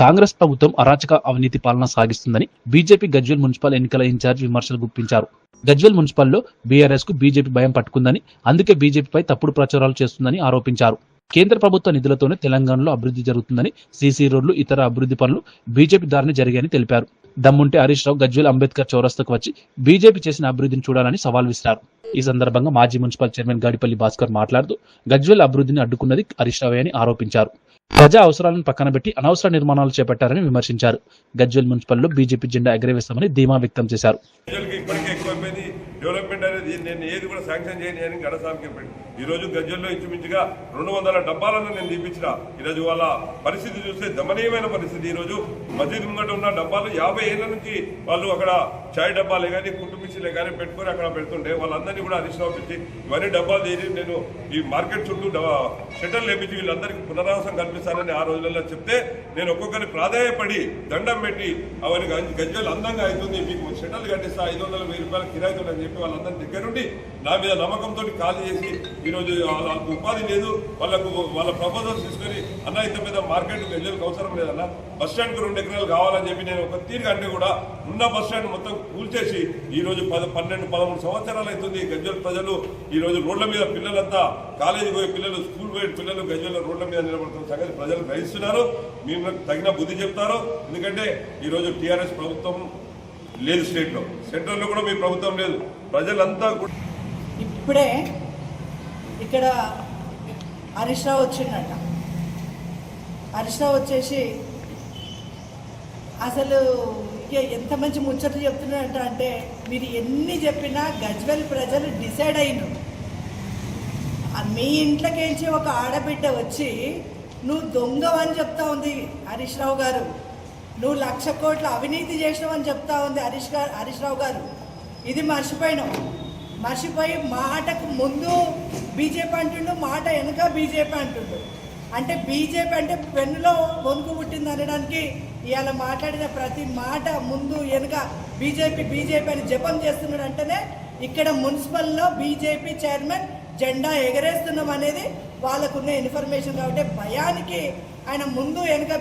కాంగ్రెస్ ప్రభుత్వం అరాచక అవినీతి పాలన సాగిస్తుందని బీజేపీ గజ్వేల్ మున్సిపల్ ఎన్నికల ఇన్ఛార్జ్ విమర్శలు గుప్పించారు. గజ్వేల్ మున్సిపల్లో బీఆర్ఎస్కు బీజేపీ భయం పట్టుకుందని అందుకే బీజేపీపై తప్పుడు ప్రచారాలు చేస్తుందని ఆరోపించారు. కేంద్ర ప్రభుత్వ నిధులతోనే తెలంగాణలో అభివృద్ధి జరుగుతుందని సీసీ రోడ్లు ఇతర అభివృద్ధి పనులు బీజేపీ దారిని జరిగాయని తెలిపారు. దమ్ముంటే హరీష్ రావు గజ్వేల్ అంబేద్కర్ చౌరస్తకు వచ్చి బీజేపీ చేసిన అభివృద్ధిని చూడాలని సవాల్ విసిరారు. ఈ సందర్భంగా మాజీ మున్సిపల్ చైర్మన్ గాడిపల్లి భాస్కర్ మాట్లాడుతూ గజ్వేల్ అభివృద్ధిని అడ్డుకున్నది హరీష్ రావే అని ఆరోపించారు. ప్రజా అవసరాలను పక్కన పెట్టి అనవసర నిర్మాణాలు చేపట్టారని విమర్శించారు. గజ్వేల్ మున్సిపల్లో బీజేపీ జెండా ఎగరవేస్తామని ధీమా వ్యక్తం చేశారు. డెవలప్మెంట్ అనేది నేను ఏది కూడా శాంక్షన్ చేయని అని గడసానికి చెప్పండి. ఈ రోజు గజ్జల్లో ఇంచుమించుగా రెండు వందల డబ్బాలను నేను తీపించిన ఈరోజు వాళ్ళ పరిస్థితి చూస్తే దమనీయమైన పరిస్థితి. ఈ రోజు మసీద్ ముంగట ఉన్న డబ్బాలు యాభై ఏళ్ళ నుంచి వాళ్ళు అక్కడ చాయ్ డబ్బాలే కానీ కుట్టు కానీ పెట్టుకొని అక్కడ పెడుతుంటే వాళ్ళందరినీ కూడా అధిష్టానం పెట్టి ఇవన్నీ డబ్బాలు తీసి నేను ఈ మార్కెట్ చుట్టూ షెటర్ లేపించి వీళ్ళందరికీ పునరావాసం కల్పిస్తానని ఆ రోజులలో చెప్తే నేను ఒక్కొక్కరిని ప్రాధాయపడి దండం పెట్టి అవన్నీ గజ్జలు అందంగా అవుతుంది మీకు షెటర్లు కట్టిస్తా ఐదు వందల వెయ్యి రూపాయలు కిరాయితుంది అని చెప్పి వాళ్ళందరి దగ్గరుండి నా మీద నమ్మకంతో ఖాళీ చేసి ఈరోజు వాళ్ళకు ఉపాధి లేదు వాళ్ళకు వాళ్ళ ప్రపోజల్స్ తీసుకొని అన్న ఇంత మీద మార్కెట్ వెళ్ళేందుకు అవసరం లేదన్న బస్ స్టాండ్కి రెండు ఎకరాలు కావాలని చెప్పి నేను ఒక తీరుగా అంటే కూడా ఉన్న బస్ స్టాండ్ మొత్తం కూల్చేసి ఈరోజు పద పన్నెండు పదమూడు సంవత్సరాలు అవుతుంది గజ్వల్ ప్రజలు. ఈరోజు రోడ్ల మీద పిల్లలంతా కాలేజీ పోయే పిల్లలు స్కూల్ పోయే పిల్లలు గజ్వల్ రోడ్ల మీద నిలబడుతున్న సంగతి ప్రజలు గ్రహిస్తున్నారు. మీరు తగిన బుద్ధి చెప్తారు. ఎందుకంటే ఈరోజు టీఆర్ఎస్ ప్రభుత్వం లేదు స్టేట్లో. సెంట్రల్లో కూడా మీ ప్రభుత్వం లేదు. ప్రజలంతా కూడా ఇప్పుడే ఇక్కడ హరీష్ రావు వచ్చిండట. హరీష్ రావు వచ్చేసి అసలు ఎంత మంచి ముచ్చట్లు చెప్తున్నారంట అంటే మీరు ఎన్ని చెప్పినా గజ్వెల్ ప్రజలు డిసైడ్ అయినారు. మీ ఇంట్లోకేంచి ఒక ఆడబిడ్డ వచ్చి నువ్వు దొంగవని చెప్తా ఉంది హరీష్ రావు గారు. నువ్వు లక్ష కోట్ల అవినీతి చేసినావని చెప్తా ఉంది హరీష్ గారు హరీష్ రావు గారు. ఇది మర్చిపోయినావు. మర్చిపోయి మాటకు ముందు బీజేపీ అంటుండు మాట వెనుక బీజేపీ అంటుండు. అంటే బీజేపీ అంటే పెన్నులో వణుకు పుట్టింది అనడానికి ఇవాళ మాట్లాడిన ప్రతి మాట ముందు వెనుక బీజేపీ బీజేపీ అని జపం చేస్తున్నాడు అంటేనే ఇక్కడ మున్సిపల్లో బీజేపీ చైర్మన్ జెండా ఎగరేస్తున్నాం అనేది వాళ్ళకున్న ఇన్ఫర్మేషన్ కాబట్టి భయానికి ఆయన ముందు వెనుక